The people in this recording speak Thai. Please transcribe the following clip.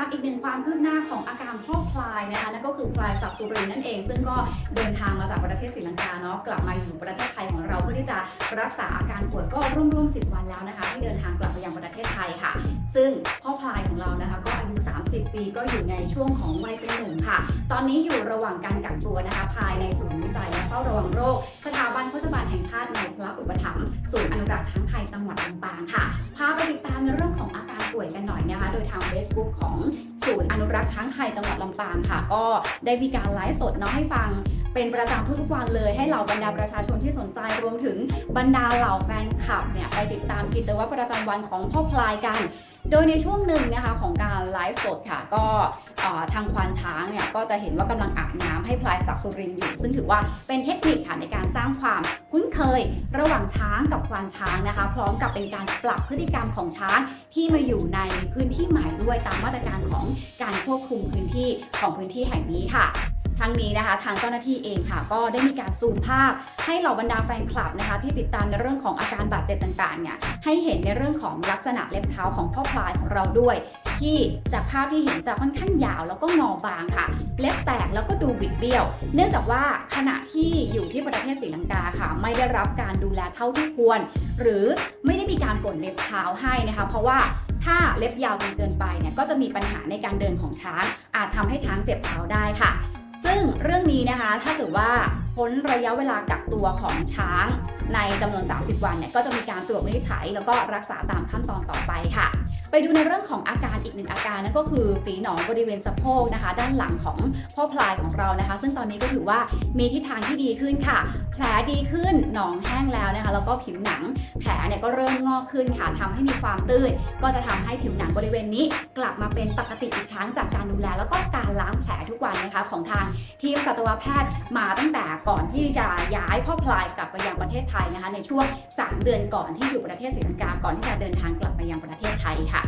ามอีกหนึ่งความคืบหน้าของอาการพ่อพลายนะคะนั่นก็คือพลายสักสุรินทร์นั่นเอง ซึ่งก็เดินทางมาจากประเทศศรีลังกาเนาะกลับมาอยู่ประเทศไทยของเราเพื่อที่จะรักษาอาการป่วยก็ร่วมๆ10วันแล้วนะคะที่เดินทางกลับมายังประเทศไทยค่ะ ซึ่งพ่อพลายของเรานะคะ ก็อายุ 30 ปีก็อยู่ในช่วงของวัยเป็นหนุ่มค่ะ ตอนนี้อยู่ระหว่างการกักตัวนะคะภายในศูนย์วิจัยและเฝ้าระวังโรคสถาบันโฆษบาลแห่งชาติในพระอุปถัมภ์ศูนย์อนุรักษ์ช้างไทยจังหวัดลำปางค่ะพาไปติดตามในเรื่องของอาการ ป่วยกันหน่อยนะคะ โดยทาง Facebook ของศูนย์อนุรักษ์ช้างไทยจังหวัดลำปางค่ะ ก็ได้มีการไลฟ์สดเนาะให้ฟังเป็นประจำทุกๆวันเลยให้เหล่าบรรดาประชาชนที่สนใจรวมถึงบรรดาเหล่าแฟนคลับเนี่ยไปติดตามกิจวัตรประจำวันของพ่อพลายกัน โดยในช่วงหนึ่งนะคะของการไลฟ์สดค่ะ ก็ทางควานช้างเนี่ยก็จะเห็นว่ากำลังอาบน้ำให้พลายศักดิ์สุรินอยู่ ซึ่งถือว่าเป็นเทคนิคค่ะในการสร้างความ คุ้นเคยระหว่างช้างกับควานช้างนะคะ พร้อมกับเป็นการปรับพฤติกรรมของช้างที่มาอยู่ในพื้นที่ใหม่ด้วยตามมาตรการของการควบคุมพื้นที่ของพื้นที่แห่งนี้ค่ะทั้งนี้นะคะทางเจ้าหน้าที่เองค่ะ ก็ได้มีการซูมภาพ ให้เหล่าบรรดาแฟนคลับนะคะ ที่ติดตามในเรื่องของอาการบาดเจ็บต่างๆเนี่ยให้เห็นในเรื่องของลักษณะเล็บเท้าของพ่อพลายของเราด้วย ที่จากภาพที่เห็นจะค่อนข้างยาวแล้วก็งอบางค่ะ เล็บแตกแล้วก็ดูบิดเบี้ยว เนื่องจากว่าขณะที่อยู่ที่ประเทศศรีลังกาค่ะ ไม่ได้รับการดูแลเท่าที่ควร หรือไม่ได้มีการฝนเล็บเท้าให้นะคะ เพราะว่าถ้าเล็บยาวจนเกินไปเนี่ยก็จะมีปัญหาในการเดินของช้าง อาจทำให้ช้างเจ็บเท้าได้ค่ะ ซึ่งเรื่องนี้นะคะถ้าเกิดว่า พ้นระยะเวลากักตัวของช้างในจำนวน 30 วันเนี่ยก็จะมีการตรวจวินิจฉัยแล้วก็รักษาตามขั้นตอนต่อไปค่ะ ไปดูในเรื่องของอาการอีกหนึ่งอาการนั่นก็คือฝีหนองบริเวณสะโพกนะคะ ด้านหลังของพ่อพลายของเรานะคะ ซึ่งตอนนี้ก็ถือว่ามีทิศทางที่ดีขึ้นค่ะ แผลดีขึ้นหนองแห้งแล้วนะคะแล้วก็ผิวหนังแผลเนี่ยก็เริ่มงอกขึ้นค่ะทำให้มีความตื้นก็จะทำให้ผิวหนังบริเวณนี้ กลับมาเป็นปกติอีกครั้งจากการดูแล แล้วก็การล้างแผลทุกวันนะคะของทางทีมสัตวแพทย์มาตั้งแต่ก่อนที่จะย้ายพ่อพลายกลับไปยังประเทศไทยนะคะในช่วง 3 เดือนก่อนที่อยู่ประเทศศรีลังกาก่อนที่จะเดินทางกลับไปยังประเทศไทยค่ะ